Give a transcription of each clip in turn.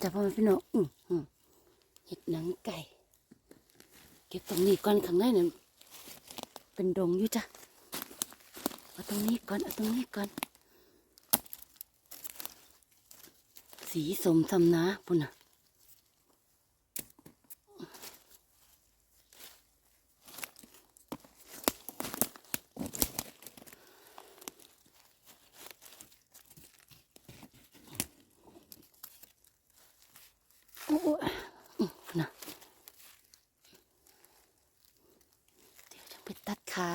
จ้ะพ่อแม่พี่น้องอือหือเห็ดหนังไก่ เก็บตรงนี้ก่อนข้างในนั่นเป็นดงอยู่จ้ะเอาตรงนี้ก่อนเอาตรงนี้ก่อน สีสมสำนะปุ่นน่ะ โอ้ยอืม นะเดี๋ยวจะไปตัดขา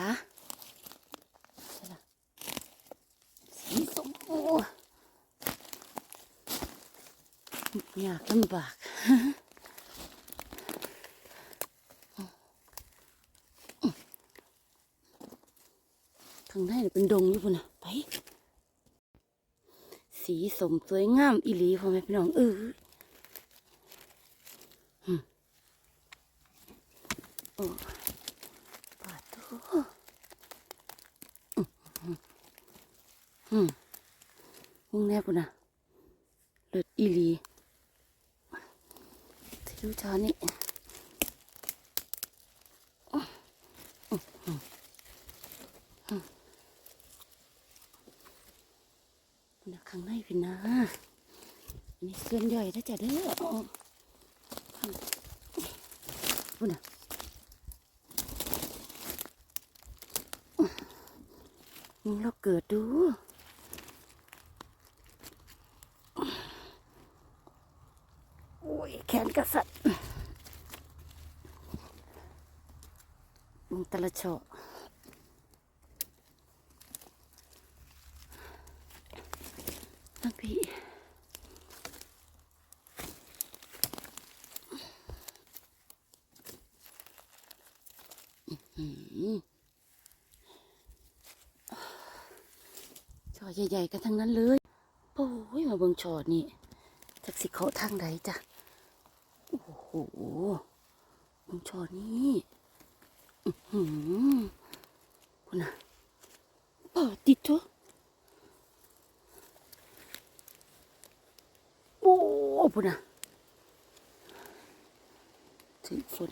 สีสมโอ้ยากลำบากข้างในเป็นดงอยู่พุ่นนะไป สีสมสวยงามอีหลีพ่อแม่พี่น้องเออ โอ้ปาดโตัวอืมมึงแน่ปุ่นนะเลือดอีลีที่ดูจอนี่ปุ่นะข้างในพี่นะอันนี้เส้นย่อยถ้าจะเด้อเอาปุ่นนะมึงเราเกิดดู โอ้ย แขนกระสัดมึงตะละเฉาะตั้งพี่อื้อหือช่อใหญ่ๆกันทั้งนั้นเลย โอ้ย มาเบิ่งช่อนี่จักสิเขาทางใดจ้ะ โอ้โหเบิ่งชอนี่อือหือพุ่นน่ะปอติดทุโอ้พุ่นน่ะถึงฝน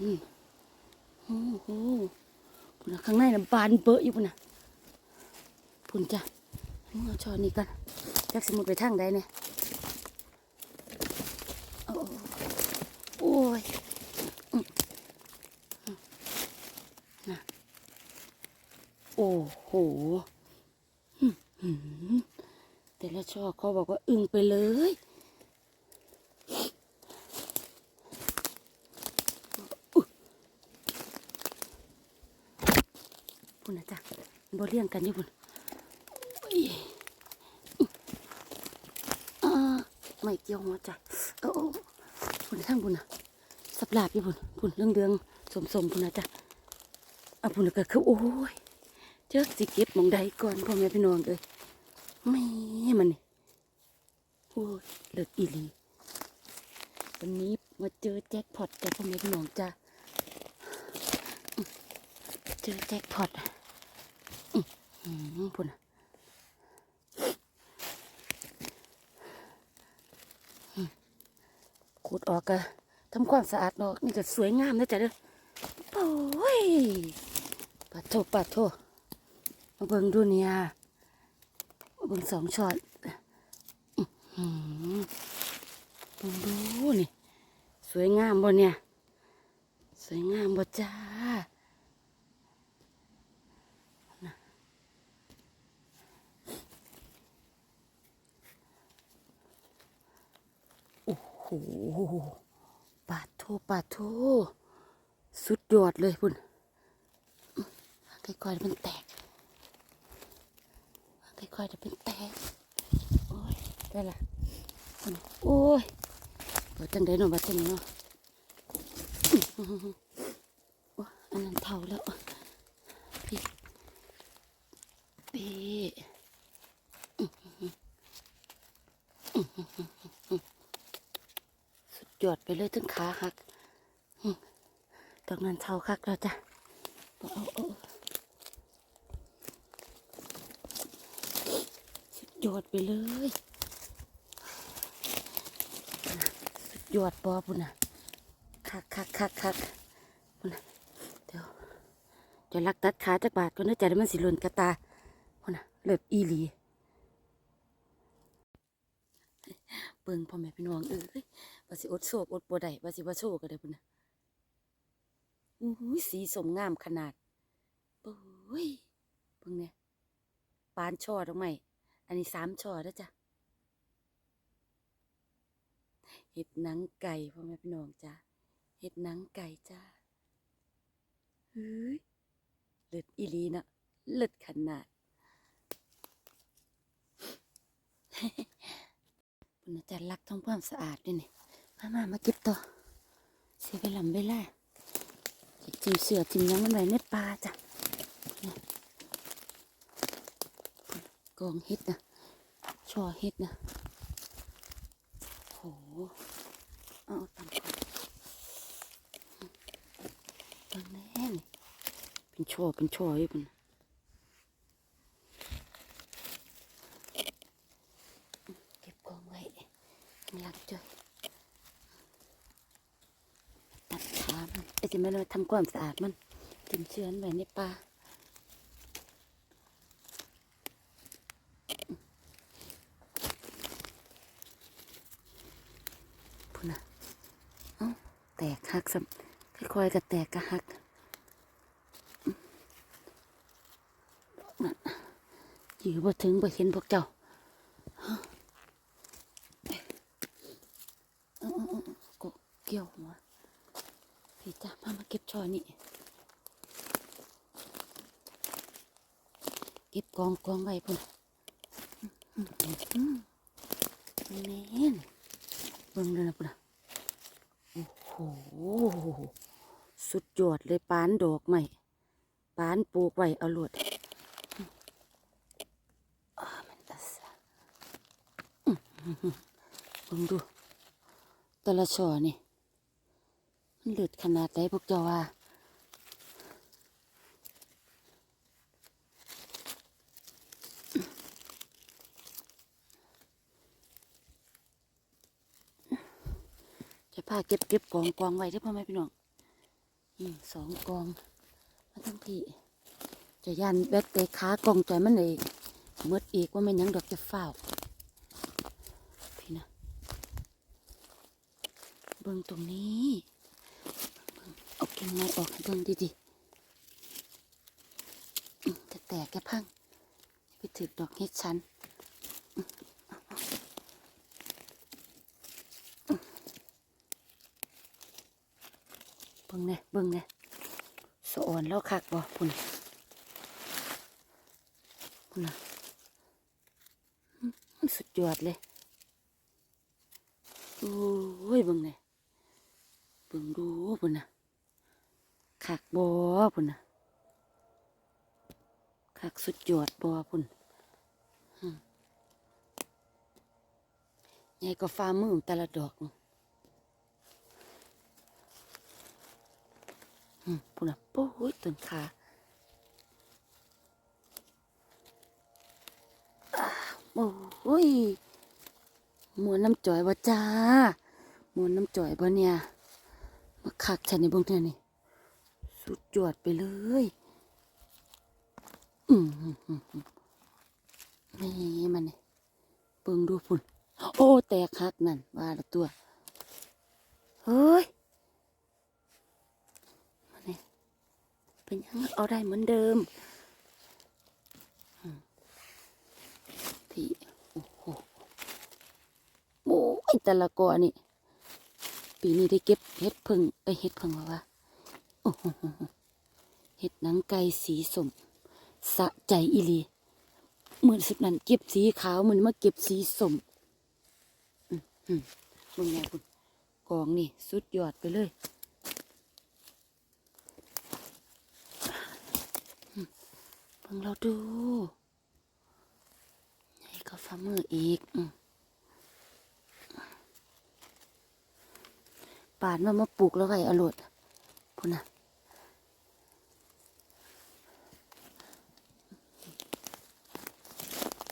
โอ้โหพุ่นน่ะข้างในน่ะบานเบอะอยู่พุ่นน่ะพุ่นจ้ะเอาช้อนนี้ก่อนจักสมุดไปทางใดเนี่ยโอ้โอ้ยอืมอืมน่ะโอ้ โหแต่ละช่อเขาบอกว่าอึ้งไปเลยพุ่นนะจ๊ะบ่เลี้ยงกันอยู่พุ่นอ่าไม่เกี่ยวหัวใจเออพุ่นทั้งพุ่นนะสับลาบอยู่พุ่นพุ่นเรื่องเดืองสมสมๆพุ่นนะจ๊ะอะพุ่นก็คือโอ้ย เจอสิเก็บหมองใดก่อนพ่อแม่พี่น้องเลยไม่มันนี่โอ้ยเลิศอีหลีวันนี้มาเจอแจ็คพอตจ้ะพ่อแม่พี่น้องจ้ะเจอแจ็คพอตอะอื้อหือพุ่นขูดออกก็ทำความสะอาดออกนี่ก็สวยงามนะจ๊ะเด้อโอ้ยปัดโทปัดโท มาเบิ่งดูเนี่ยเบิ่งสองช็อตเบิ่งดูนี่ สวยงามบ่เนี่ย สวยงามบ่จ้าโอ้โหปาดโทปาดโทสุดยอดเลยพุ่นค่อยๆเดี๋ยวมันแตก ค่อยๆเดี๋ยวมันแตกโอ้ยได้ละโอ้ยเปิดจังได้หน่อยบัดจังเนาะว้าอันนั้นเท่าแล้วพี่พี่สุดยอดไปเลยถึงขาหักตรงนั้นเท่าคักแล้วจ้ะเอาเอดยดไปเลยยอดบอพุ่นน่ะ คักคักคักคักพุ่นน่ะเดี๋ยวจะลักตัดขาจากบาทก็เนื้อใจมันสิหล่นกระตาพุ่นน่ะเลิศอีหลีเบิ่งพ่อแม่พี่น้องเอ้ยว่าสิอดโศกอดบ่ได้ว่าสิบ่โชคก็ได้พุ่นน่ะอู้หูสีสมงามขนาดโอ้ยเบิ่งเนี่ยปานช่อดอกไม้ อันนี้สามช่อแล้วจ้ะเห็ดหนังไก่พ่อแม่พี่น้องจ้าเห็ดหนังไก่จ้าเฮ้ยเลิศอีลีนะเลิศขนาดคุณอาจารย์รักทำความสะอาดด้วยนี่มามามาเก็บต่อเสียเวลาเวลาจิ้มเสือจิ้มยังมันไว้ในป่าจ้ะ กองเห็ดนะช่อเห็ดนะโหเอาตำก่อนตำแน่นเป็นช่อเป็นช่ออยู่ปุ่นเก็บกองไว้หลังจ้ะตัดขามันไอ้ที่มันทำความสะอาดมันถึงเชื้อนไว้ในป่าพุ่นน่ะ เอ้า แตกหักซ้ำค่อยๆก็แตกก็หักนั่นยื้อบ่ถึงบ่เห็นพวกเจ้าเกกเกี่ยวหัวพี่จ้ามามาเก็บช่อนี่เก็บกองกองไว้พุ่นอื้อหือแน่นเบิ่งเลยนะพุ่น หสุดยอดเลยปานดอกใหม่ปานปลูกไว้เอาลวดมันตะสะอื้อหืองดูแต่ละช่อนี่ มันเลือดขนาดไหนพวกเจ้าว่า จะพาเก็บเก็บกองกองไว้เด้พ่อแม่พี่น้องอสองกองมาทั้งพี่จะยันแบกเตะขากองใจมันเลยเมื่ออีกว่ามันยังดอกจะเฝ้าพี่นะเบิ่งตรงนี้เบิ่งเอากิ่งไม้ออกให้เบิ่งดีๆจะแตกแกพังไปถือดอกเฮ็ดชัน บิ่งเนี่ยเบิ่งเนี่ยสะอ่อนแล้วคักบ่พุ่นพุ่นน่ะมันสุดยอดเลยโอ้ยเบิ่งเนี่ยเบิ่งดูพุ่นน่ะคักบ่พุ่นน่ะคักสุดยอดบ่พุ่นอืมใหญ่ก็ฟ้ามือแต่ละดอก อืม ปุ่นอะโอ้ยต้นขาโอ้ยมวนน้ำจ่อยบ่จ้ามวนน้ำจ่อยบ่เนี่ย มาคักฉันในเบงเนี่นี่ สุดยอดไปเลย อืมอืมอืมมนี่มันนี่เบิ่งดูพุ่น โอ้ แตกคักนั่นว่าละตัว เฮ้ย มาเนี่ย เป็นยังเอาได้เหมือนเดิมอืมพี่โอ้โหโอ้ยแต่ละกอนี่ ปีนี้ได้เก็บเห็ดพึ่งเอ้ยเห็ดพึ่งวะวะโอ้โหเห็ดหนังไก่สีสมสะใจอีลีเหมือนสุดนั้นเก็บสีขาวเหมือนมาเก็บสีสมอืมอืมมึงไงคุณกองนี่สุดยอดไปเลย เพิ่งเราดู ใหญ่ก็ฝ่ามืออีกอป่านว่ามาปลูกแล้วไงอรดพุ่นนะ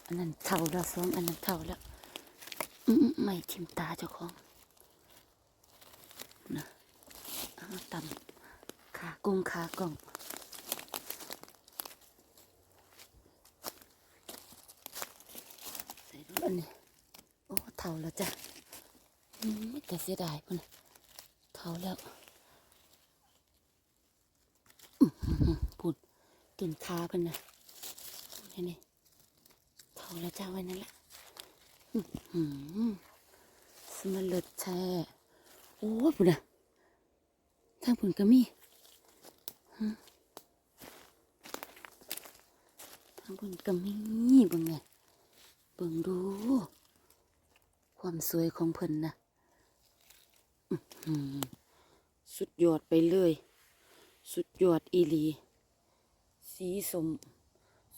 อันนั้นเท่าแล้วสองอันนั้นเท่าแล้วไม่ทิมตาเจ้าของนะตำขากุ้งขากล่องใส่รถอั นนี้โอ้เท่าแล้วจ้ะอืมแต่เสียดายพุ่นเท่าแล้วอื้อหือพุ่นตุนขาพิ่นนะนี่นี่เท่าแล้วจ้าไว้นั่นแหละสมันเลิศแช่โอ้พุ่นนะทางพุ่นก็มีทางพุ่นก็มีบิ่งไง เบิ่งดู ความสวยของเพิ่นนะสุดยอดไปเลย สุดยอดอีลี สีสม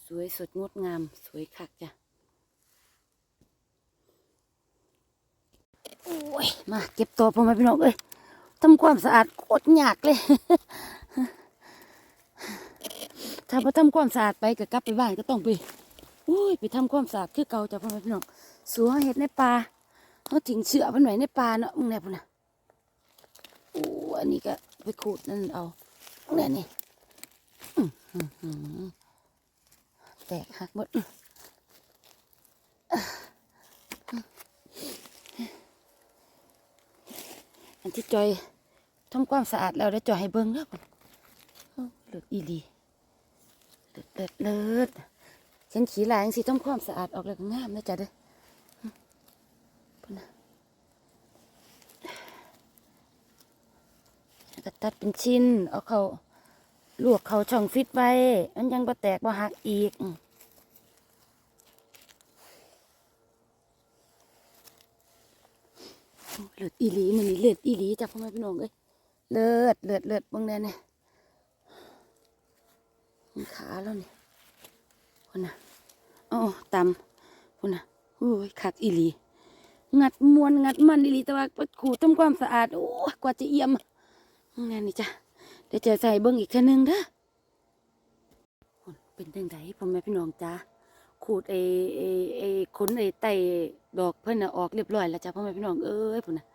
สวยสดงดงาม สวยคักจ้ะโอ้ย มาเก็บตัวพ่อแม่พี่น้องเอ้ยทำความสะอาดโคตรยากเลย ถ้าพอทำความสะอาดไปก็กลับไปบ้านก็ต้องไป อุ้ยไปทำความสะอาดคือเก่าจ้ะพ่อแม่พี่น้องสัวเห็ดในป่าเขาทิ้งเชือกมันไว้ในป่าเนาะมึงแน่พุ่นนะโอ้อันนี้ก็ไปขูดนั่นเอามึงแน่นี่แตกหักหมดอันที่จอยทำความสะอาดแล้วได้วจอยให้เบิ้งแล้วเลือดอีหลีเลือดเลือด ดฉันขี่ลายจังสิทำความสะอาดออกแล้วก็งามนะจ๊ะเด้อพุ่นนะแล้วก็ตัดเป็นชิ้น เอาเขาลวกเขาช่องฟิตไว้ มันยังบ่แตกบ่หักอีกอืมเลือดอีหลีมันนี่เลือดอีหลีจ้ะพ่อแม่พี่น้องเอ้ยเลือดเลือดเลือดเบางแน่เนี่ยมันขาแล้วนี่ พุ่นนะอ๋อตำพุ่นนะโอ้ยคักอีหลี งัดมวนงัดมันอีหลีแต่ว่าขูดทำความสะอาดโอ้กว่าจะเอี่ยมนั่นนี่จ้ะเดี๋ยวจะใส่เบิ้งอีกแค่นึงเด้อพุ่นเป็นจังไดพ่อแม่พี่น้องจ้าขูดไอ้ไอ้ไอ้ขนไอ้ไตดอกเพิ่นน่ะออกเรียบร้อยแล้วจ้ะพ่อแม่พี่น้องเอ้ยพุ่นน่ะ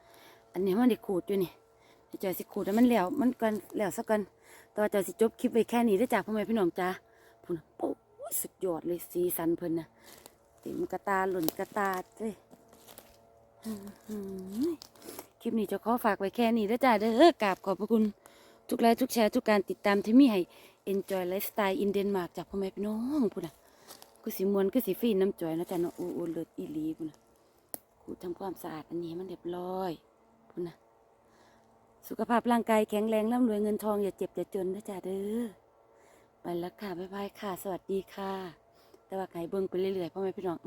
อันนี้มันได้ขูดอยู่นี่เดี๋ยวจะสิขูดให้วมันแล้วมันกันแล้วสักกันต่ว่าจะสิจบคลิปไว้แค่นี้เด้จ้ะพ่อแม่พี่น้องจ้าพุ่นน่ะโอ้ย สุดยอดเลยสีสันเพิ่นนะเต็มกระตาหล่นกระตาเลยคลิปนี้จะขอฝากไว้แค่นี้แล้วจ้าเด้อกราบขอบพระคุณทุกไลค์ทุกแชร์ทุกการติดตามที่มีให้ Enjoy Lifestyle in Denmark จากพ่อแม่พี่น้องพุ่นนะกูสิมวนกูสิฟีนน้ำจ่อยนะจ๊ะเนาะโอ้โอเลิศอีลีพุ่นนะกูทำความสะอาดอันนี้ให้มันเรียบร้อยพุ่นนะสุขภาพร่างกายแข็งแรงร่ำรวยเงินทองอย่าเจ็บอย่าจนนะจ๊ะเด้อ ไปแล้วค่ะบ๊ายบายค่ะ สวัสดีค่ะ แต่ว่าไก่เบิ่งไปเรื่อยๆพ่อแม่พี่น้อง